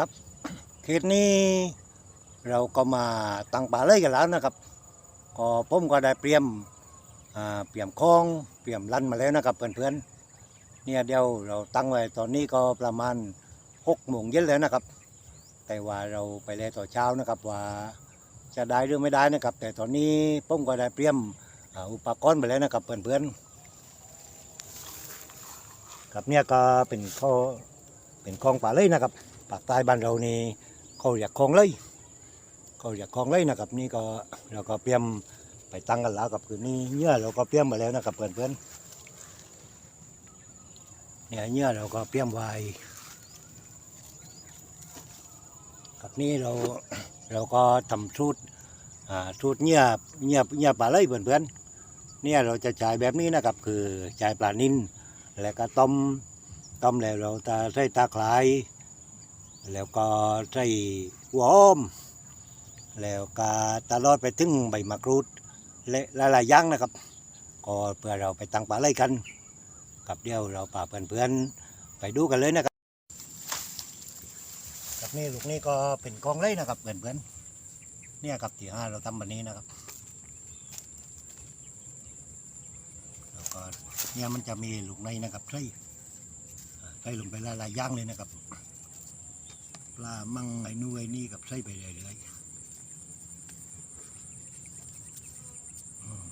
ครับเขตนี้เราก็มาตั้งป่าเลยกันแล้วนะครับ ก็ผมก็ได้เตรียมเตรียมคลองเตรียมลันมาแล้วนะครับเพื่อนๆเนี่ยเดียวเราตั้งไว้ตอนนี้ก็ประมาณหกโมงเย็นแล้วนะครับ แต่ว่าเราไปแล้วต่อนเช้านะครับว่าจะได้หรือไม่ได้นะครับ แต่ตอนนี้ผมก็ได้เตรียมอุปกรณ์ไปแล้วนะครับเพื่อนๆครับเนี่ยก็เป็นข้อเป็นคลองป่าเลยนะครับ ปากใต้บ้านเรานี่เขาเรียกคลองเลยเขาเรียกคลองเลยนะครับนี่ก็เราก็เตรียมไปตั้งกันแล้วกับคืนนี้เนื้อเราก็เตรียมมาแล้วนะครับเพื่อนๆเนี่ยเนื้อเราก็เตรียมไว้กับนี่เราเราก็ทำสูตรอ่าสูตรเงียบเงียบเงียบปลาเลยเพื่อนๆเนี่ยเราจะใช้แบบนี้นะครับคือใช้ปลานินแล้วก็ต้มต้มแล้วเราจะใส่ตาคลาย แล้วก็ใส่หัวหอม แล้วก็ตลอดไปถึงใบมะกรูดและหลายๆอย่างนะครับ ก็เพื่อเราไปตั้งปลาเลยกันกับเดียวเราป่าเพื่อนๆไปดูกันเลยนะครับครับนี่ลูกนี่ก็เป็นกองเลยนะครับเพื่อนๆเนี่ยครับที่ห้าเราทำแบบนี้นะครับแล้วก็เนี่ยมันจะมีลูกในนะครับใส่อ่าใส่ลงไปหลายๆอย่างเลยนะครับ ลามั่งไอ้นู่นไอ้นี่กับใส่ไปเรื่อยๆอืม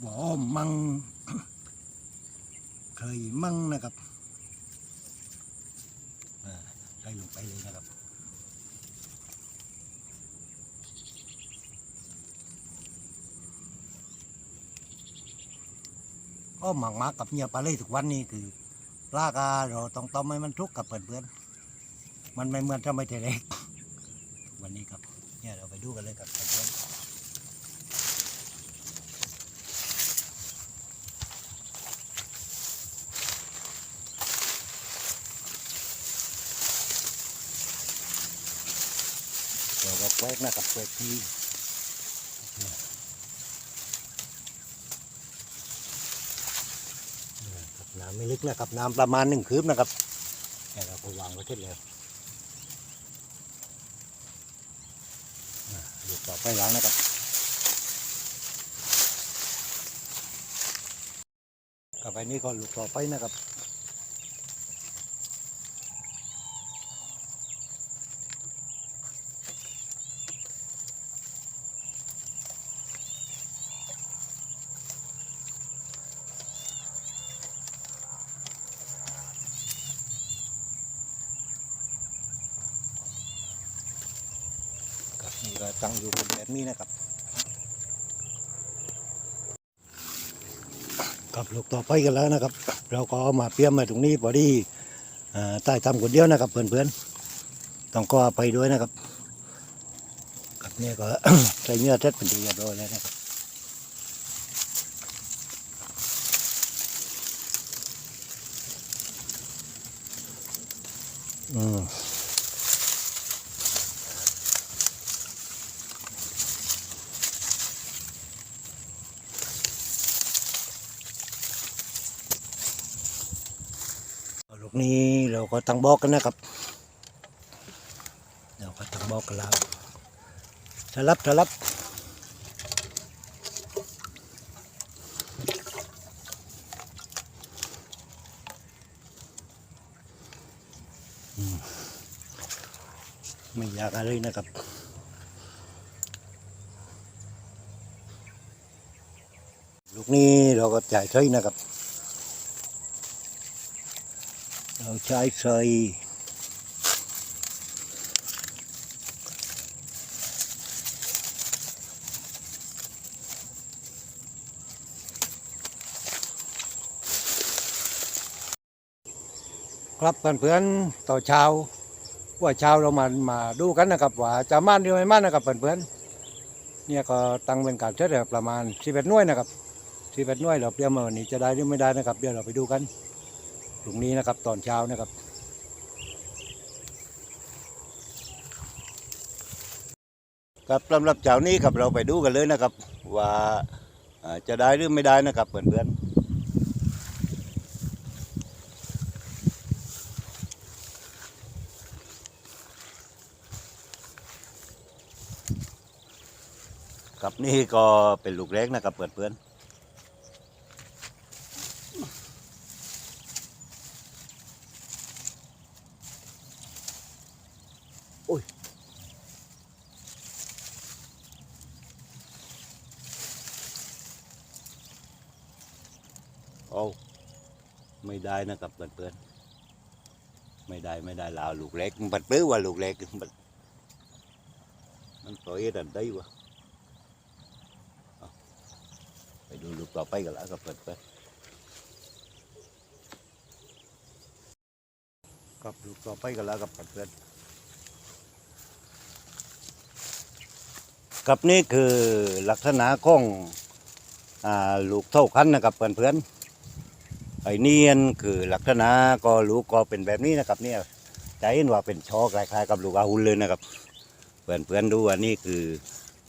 หวอมมั่งเคยมั่งนะครับใส่ลงไปเลยนะครับก็หมักมากับเมียปลาเลยทุกวันนี้คือ ลากาเราต้องต้มให้มันทุกข์กับเพื่อนๆมันไม่เหมือนทำไมแต่เล็กวันนี้ครับเนี่ยเราไปดูกันเลยกับเพื่อนเราก็แวกนะครับแวกที่ ครับน้ำ ไม่ลึกนะครับน้ำประมาณหนึ่งคืบนะครับเนี่ยเราก็วางไว้เสร็จแล้วลูกต่อไปล้างนะครับกลับไปนี่ก็ลูกต่อไปนะครับ ก็ตั้งอยู่บนแบบนี้นะครับกับลูกต่อไปกันแล้วนะครับ เราก็มาเตรียมมาตรงนี้พอดีอใต้ทำคนเดียวนะครับเพื่อนๆต้องก็ไปด้วยนะครับกับนี่ก็ใส่เนื้อเท็ดเป็นที่เรียบร้อยแล้วนะครับอืม นี้เราก็ตั้งบอกกันนะครับ เราก็ตั้งบอกกันแล้วสลับสลับไม่อยากอะไรนะครับลูกนี้เราก็จ่ายใช้นะครับ เราใช้ใส่ครับเพื่อนๆต่อเช้าว่าเช้าเรามามาดูกันนะครับว่าจะมั่นหรือไม่มั่นนะครับเพื่อนๆเนี่ยก็ตั้งเป็นการเทสประมาณ11หน่วยนะครับ11หน่วยเราเตรียมมาวันนี้จะได้หรือไม่ได้นะครับเดี๋ยวเราไปดูกัน รงนี้นะครับตอนเช้านะครับ ครับสำหรับเช้านี้ครับเราไปดูกันเลยนะครับ ว่าจะได้หรือไม่ได้นะครับเพื่อนๆครับนี่ก็เป็นลูกเล็กนะครับเพื่อนเพื่อน ไม่ได้นะครับเพื่อนเพื่อนไม่ได้ไม่ได้ลาวลูกเล็กมันปัดปื้อว่าลูกเล็กมันมันปล่อยดันได้วะไปดูลูกต่อไปกันแล้วก็เปิดไปกับลูกต่อไปกันแล้วกับเปิดเพื่อนกับนี่คือลักษณะของอลูกเท่าคันนะครับเพื่อนเพื่อนๆ เนียนคือลักษณะก็ลูกก็เป็นแบบนี้นะครับเนี่ยจะเห็นว่าเป็นช่อคล้ายๆกับลูกอาหุลเลยนะครับ เพื่อนๆดูว่านี่คือ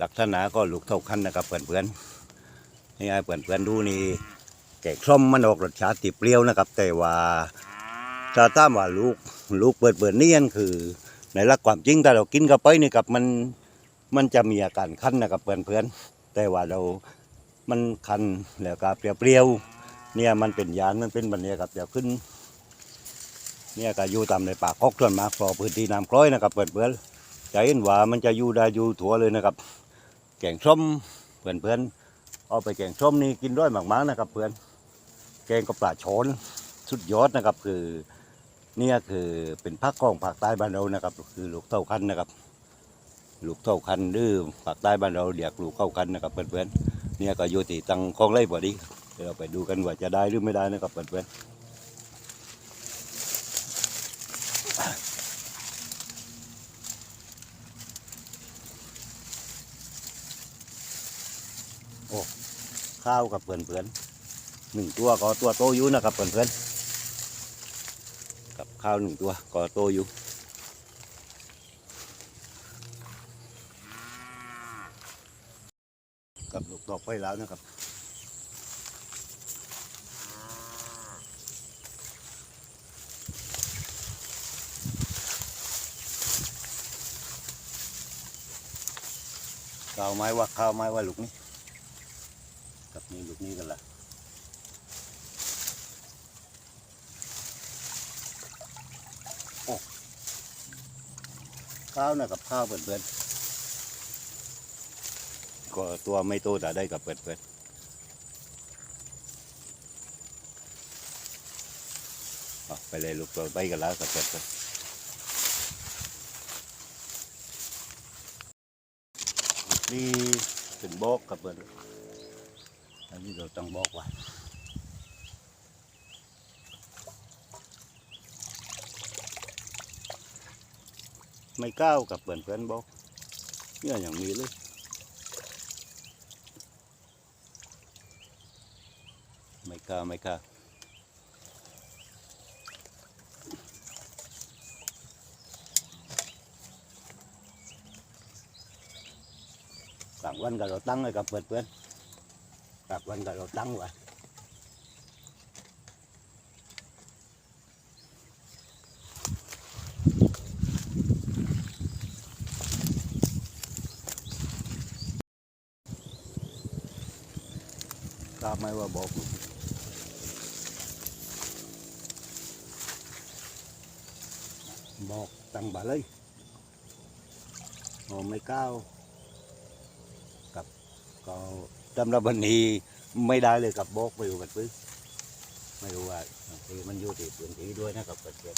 ลักษณะก็ลูกเท่าคันนะครับเพื่อนๆนี่ไอ้เพื่อนๆดูนี่แกงส้มมันออกรสชาติเปรี้ยวนะครับ แต่ว่าถ้าตามว่าลูกลูกเปิดเปิดๆนี่ยันคือ ในลักความจริงถ้าเรากินเข้าไปนี่กับมันมันจะมีอาการคันนะครับเพื่อนเพื่อนๆแต่ว่าเรา มันคันแล้วก็เปรี้ยวๆ เนี่ยมันเป็นยานมันเป็นบบนี้ครับเดี๋ยวขึ้น เนี่ยก็อยู่ตามในป่าคอกส่วนมากพอพื้นที่น้ำคล้อยนะครับเพื่อนเพื่อนจะเห็นว่ามันจะอยู่ได้อยู่ถั่วเลยนะครับ แกงส้มเพื่อนเพื่อนเอาไปแกงส้มนี่กินด้วยมากๆนะครับ เพื่อนแกงกับปลาโฉนสุดยอดนะครับ คือเนี่ยคือเป็นภาคของภาคใต้บ้านเรานะครับ คือลูกเท่าคันนะครับลูกเท่าคันหรือภาคใต้บ้านเราเรียกลูกเข้าคันนะครับเพื่อนๆเนี่ยก็อยู่ที่ตังคลองไร่บ่อดี ดี๋ยวเราไปดูกันว่าจะได้หรือไม่ได้นะครับเพื่อนๆข้าวกับเพื่อนๆหนึ่งตัวก็ตัวโตอยู่นะครับเพื่อนๆกับข้าวหนึ่งตัวก็โตอยู่กับลูกดอกไฟแล้วนะครับ ข้าวไม้ว่าข้าวไม้ว่าลูกนี้กับนี่ลูกนี้กันละโอ้ข้าวนะกับข้าวเพื่อนๆก็ตัวไม่โตแต่ได้กับเปิดเปิดเอาไปเลยลูกตัวไปกันแล้วกับเปิดเปิด นี่เป็นบอกกับเปิดอันนี้เราต้องบอกว่าไม่ก้าวกับเปิดเพื่อนบอกเนี่ยอย่างมีเลยไม่ก้าวไม่ก้ากลาง วันก็เราตั้งเลยกับเพื่อนเพื่อนกลางวันก็เราตั้งไว้ทราบไหมว่าบอกลูกบอกตังบาเลยโอ้ไม่ก้าวกับ ก็สำหรับวันนี้ไม่ได้เลยกับโบกไปอยู่กันปื้อไม่รู้ว่าทีมันอยู่ที่พื้นที่ด้วยนะครับเกิด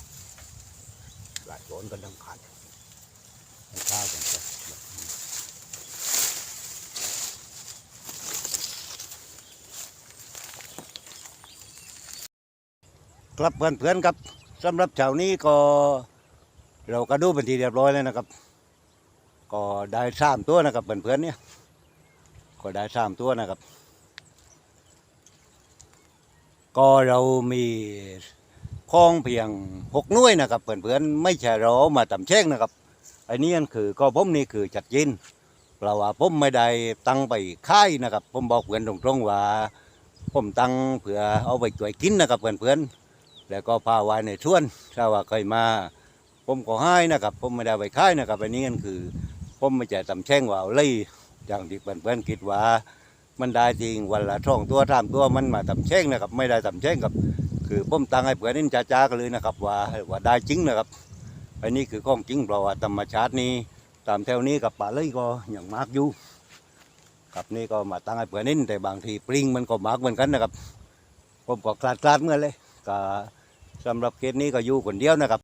หลายคนก็ต้องขัดไม่ก้าวกันไปครับเพื่อนๆครับสำหรับเช้านี้ก็เราก็ดูเป็นทีเรียบร้อยแล้วนะครับ ก็ได้สามตัวนะครับเพื่อนๆเนี่ย ก็ได้สามตัวนะครับ ก็เรามีคลองเพียงหกน่วยนะครับเพื่อนๆไม่ใช่เรามาต่ำแช่งนะครับไอ้นี่คือก็ผมนี่คือจัดยินเพราะว่าผมไม่ได้ตั้งไปค่ายนะครับ ผมบอกเพื่อนตรงๆว่า ผมตั้งเผื่อเอาไปช่วยกินนะครับเพื่อนๆแล้วก็พาไว้ในช่วนถ้าว่าเคยมา ผมก็ให้นะครับ ผมไม่ได้ไปค่ายนะครับอันนี้ก็คือผมไม่จะตำแช่งว่าเลย อย่างที่เพื่อนๆคิดว่า มันได้จริงวันละช่องตัวสามตัวมันมาทำเช่งนะครับ ไม่ได้ทำเช่งครับ คือผมตั้งให้เพื่อนนี่จ้าๆกันเลยนะครับ ว่าว่าได้จริงนะครับอันนี้คือข้องจริงเพราะว่าธรรมชาตินี้ตามแถวนี้กับป่าเลยก็อย่างมากอยู่กับนี่ก็มาตั้งให้เพื่อนนี่แต่บางทีปลิงมันก็มากเหมือนกันนะครับผมก็คลาดคลาดเมื่อเลยก็สำหรับเคสนี้ก็อยู่คนเดียวนะครับ